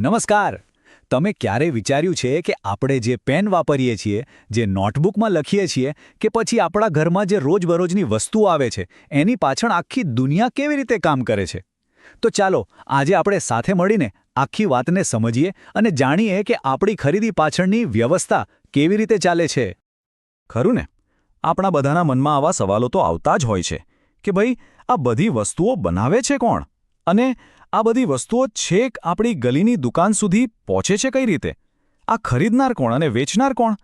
નમસ્કાર. તમે ક્યારે વિચાર્યું છે કે આપણે જે પેન વાપરીએ છીએ, જે નોટબુકમાં લખીએ છીએ, કે પછી આપણા ઘરમાં જે રોજબરોજની વસ્તુઓ આવે છે, એની પાછળ આખી દુનિયા કેવી રીતે કામ કરે છે? તો ચાલો, આજે આપણે સાથે મળીને આખી વાતને સમજીએ અને જાણીએ કે આપણી ખરીદી પાછળની વ્યવસ્થા કેવી રીતે ચાલે છે. ખરું ને? આપણા બધાના મનમાં આવા સવાલો તો આવતા જ હોય છે, કે ભાઈ, આ બધી વસ્તુઓ બનાવે છે કોણ? અને આ બધી વસ્તુઓ છેક આપણી ગલીની દુકાન સુધી પહોંચે છે કઈ રીતે? આ ખરીદનાર કોણ અને વેચનાર કોણ?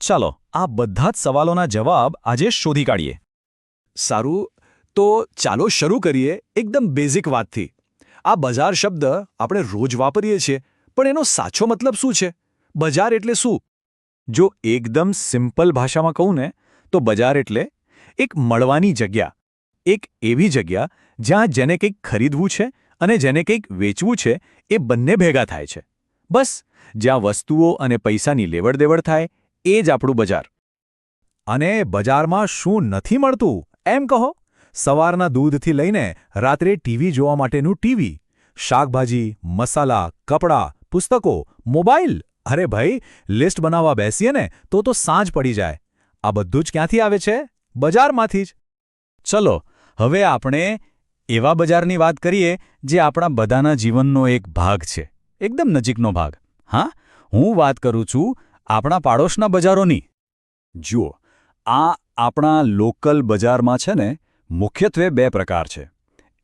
ચાલો, આ બધા જ સવાલોના જવાબ આજે શોધી કાઢીએ. સારું, તો ચાલો શરૂ કરીએ એકદમ બેઝિક વાતથી. આ બજાર શબ્દ આપણે રોજ વાપરીએ છીએ, પણ એનો સાચો મતલબ શું છે? બજાર એટલે શું? જો એકદમ સિમ્પલ ભાષામાં કહું ને, તો બજાર એટલે એક મળવાની જગ્યા, એક એવી જગ્યા જ્યાં જેને કંઈક ખરીદવું છે અને જેને કંઈક વેચવું છે, એ બંને ભેગા થાય છે. બસ, જ્યાં વસ્તુઓ અને પૈસાની લેવડદેવડ થાય, એ જ આપણું બજાર. અને બજારમાં શું નથી મળતું? એમ કહો. સવારના દૂધથી લઈને રાત્રે ટીવી જોવા માટેનું ટીવી, શાકભાજી, મસાલા, કપડાં, પુસ્તકો, મોબાઈલ. અરે ભાઈ, લિસ્ટ બનાવવા બેસીએ ને તો તો સાંજ પડી જાય. આ બધું જ ક્યાંથી આવે છે? બજારમાંથી જ. ચલો, હવે આપણે એવા બજારની વાત કરીએ જે આપણા બધાના જીવનનો એક ભાગ છે. એકદમ નજીકનો ભાગ. હા, હું વાત કરું છું આપણા પાડોશના બજારોની. જુઓ, આ આપણા લોકલ બજારમાં છે ને, મુખ્યત્વે બે પ્રકાર છે.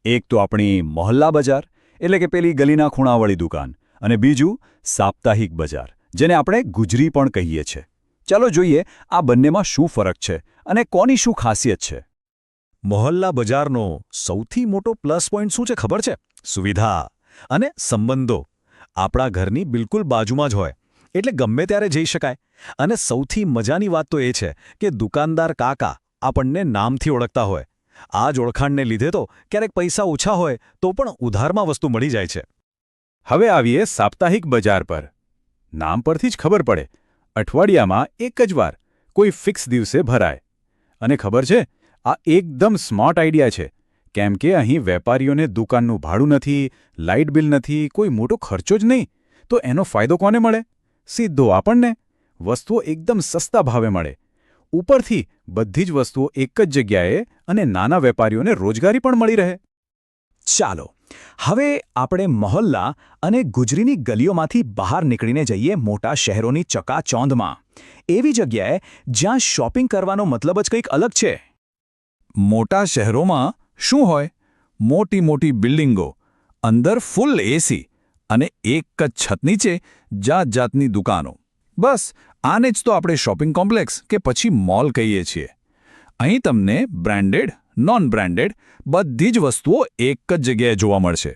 એક તો આપણી મોહલ્લા બજાર, એટલે કે પેલી ગલીના ખૂણાવાળી દુકાન, અને બીજું સાપ્તાહિક બજાર, જેને આપણે ગુજરી પણ કહીએ છીએ ચાલો જોઈએ આ બંનેમાં શું ફરક છે અને કોની શું ખાસિયત છે. મોહલ્લા બજારનો સૌથી મોટો પ્લસ પોઈન્ટ શું છે ખબર છે? સુવિધા અને સંબંધો. આપણા ઘરની બિલકુલ બાજુમાં જ હોય. એટલે ગમે ત્યારે જઈ શકાય. અને સૌથી મજાની વાત તો એ છે કે દુકાનદાર કાકા આપણને નામથી ઓળખતા હોય. આ જ ઓળખાણને લીધે તો ક્યારેક પૈસા ઓછા હોય તો પણ ઉધારમાં વસ્તુ મળી જાય છે. હવે આવીએ સાપ્તાહિક બજાર પર. નામ પરથી જ ખબર પડે. અઠવાડિયામાં એક જ વાર. કોઈ ફિક્સ દિવસે ભરાય. અને ખબર છે? આ એકદમ સ્માર્ટ આઈડિયા છે. કેમ કે અહીં વેપારીઓને દુકાનનું ભાડું નથી, લાઇટ બિલ નથી, કોઈ મોટો ખર્ચો જ નહીં. તો એનો ફાયદો કોને મળે? સીધો આપણને. વસ્તુઓ એકદમ સસ્તા ભાવે મળે. ઉપરથી બધી જ વસ્તુઓ એક જ જગ્યાએ અને નાના વેપારીઓને રોજગારી પણ મળી રહે. ચાલો, હવે આપણે મહોલ્લા અને ગુજરીની ગલીઓમાંથી બહાર નીકળીને જઈએ મોટા શહેરોની ચકાચોંધમાં. એવી જગ્યાએ જ્યાં શોપિંગ કરવાનો મતલબ જ કંઈક અલગ છે. મોટા શહેરોમાં શું હોય? મોટી મોટી બિલ્ડિંગો, અંદર ફૂલ એસી અને એક જ છત નીચે જાત જાતની દુકાનો. બસ, આને જ તો આપણે શોપિંગ કોમ્પ્લેક્સ કે પછી મોલ કહીએ છીએ. અહીં તમને બ્રાન્ડેડ નોન બ્રાન્ડેડ બધી જ વસ્તુઓ એક જ જગ્યાએ જોવા મળશે.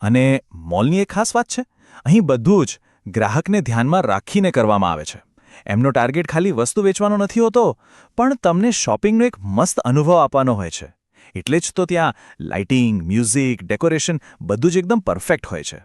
અને મોલની એક ખાસ વાત છે, અહીં બધું જ ગ્રાહકને ધ્યાનમાં રાખીને કરવામાં આવે છે. એમનો ટાર્ગેટ ખાલી વસ્તુ વેચવાનો નથી હોતો, પણ તમને શોપિંગનો એક મસ્ત અનુભવ આપવાનો હોય છે. એટલે જ તો ત્યાં લાઇટિંગ, મ્યુઝિક, ડેકોરેશન બધું જ એકદમ પરફેક્ટ હોય છે.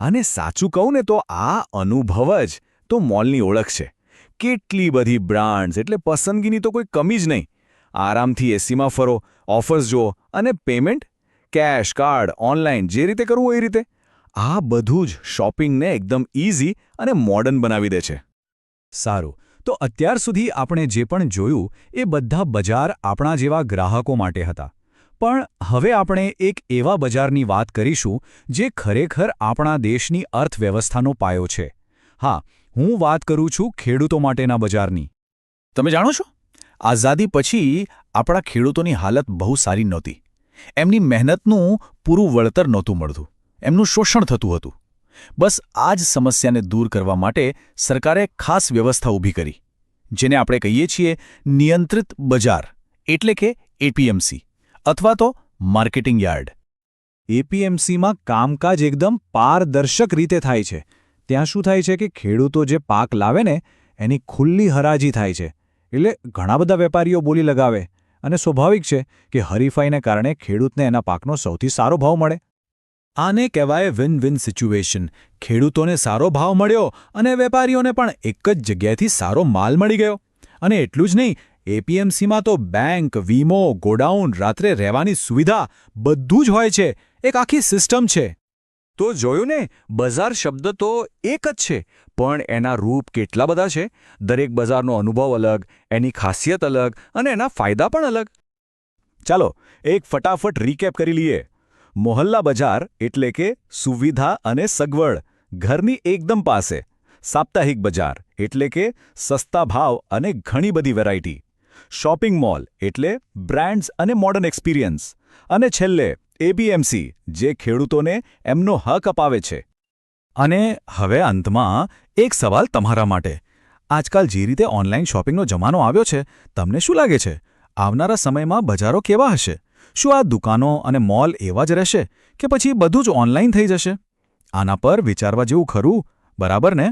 અને સાચું કહું ને તો આ અનુભવ જ તો મોલની ઓળખ છે. કેટલી બધી બ્રાન્ડ્સ, એટલે પસંદગીની તો કોઈ કમી જ નહીં. આરામથી એસીમાં ફરો, ઓફર્સ જુઓ અને પેમેન્ટ, કેશ, કાર્ડ ઓનલાઈન જે રીતે કરવું એ રીતે. આ બધું જ શોપિંગને એકદમ ઇઝી અને મોડર્ન બનાવી દે છે. સારું. તો અત્યાર સુધી આપણે જે પણ જોયું, એ બધા બજાર આપણા જેવા ગ્રાહકો માટે હતા. પણ હવે આપણે એક એવા બજારની વાત કરીશું, જે ખરેખર આપણા દેશની અર્થવ્યવસ્થાનો પાયો છે. હા, હું વાત કરું છું ખેડૂતો માટેના બજારની. તમે જાણો છો? આઝાદી પછી આપણા ખેડૂતોની હાલત બહુ સારી નહોતી. એમની મહેનતનું પૂરું વળતર નહોતું મળતું. એમનું શોષણ થતું હતું. બસ આ જ સમસ્યાને દૂર કરવા માટે સરકારે ખાસ વ્યવસ્થા ઊભી કરી, જેને આપણે કહીએ છીએ નિયંત્રિત બજાર, એટલે કે એપીએમસી અથવા તો માર્કેટિંગ યાર્ડ. એપીએમસીમાં કામકાજ એકદમ પારદર્શક રીતે થાય છે. ત્યાં શું થાય છે કે ખેડૂતો જે પાક લાવે ને, એની ખુલ્લી હરાજી થાય છે, એટલે ઘણા બધા વેપારીઓ બોલી લગાવે. અને સ્વાભાવિક છે કે હરીફાઈને કારણે ખેડૂતને એના પાકનો સૌથી સારો ભાવ મળે. આને કહેવાય વિન વિન સિચ્યુએશન ખેડૂતોને સારો ભાવ મળ્યો અને વેપારીઓને પણ એક જ જગ્યાએથી સારો માલ મળી ગયો. અને એટલું જ નહીં એપીએમસીમાં તો બેંક વીમો, ગોડાઉન, રાત્રે રહેવાની સુવિધા બધું જ હોય છે. એક આખી સિસ્ટમ છે. તો જોયું ને, બજાર શબ્દ તો એક જ છે, પણ એના રૂપ કેટલા બધા છે? દરેક બજારનો અનુભવ અલગ, એની ખાસિયત અલગ અને એના ફાયદા પણ અલગ. ચાલો, એક ફટાફટ રીકેપ કરી લઈએ. મોહલ્લા બજાર એટલે કે સુવિધા અને સગવડ ઘરની એકદમ પાસે. સાપ્તાહિક બજાર એટલે કે સસ્તા ભાવ અને ઘણી બધી વેરાયટી. શોપિંગ મોલ એટલે બ્રાન્ડ્સ અને મોડર્ન એક્સપિરિયન્સ. અને છેલ્લે એપીએમસી જે ખેડૂતોને એમનો હક અપાવે છે. અને હવે અંતમાં એક સવાલ તમારા માટે. આજકાલ જે રીતે ઓનલાઈન શોપિંગનો જમાનો આવ્યો છે, તમને શું લાગે છે? આવનારા સમયમાં બજારો કેવા હશે? શું આ દુકાનો અને મોલ એવા જ રહેશે કે પછી બધું જ ઓનલાઈન થઈ જશે? આના પર વિચારવા જેવું ખરું, બરાબર ને?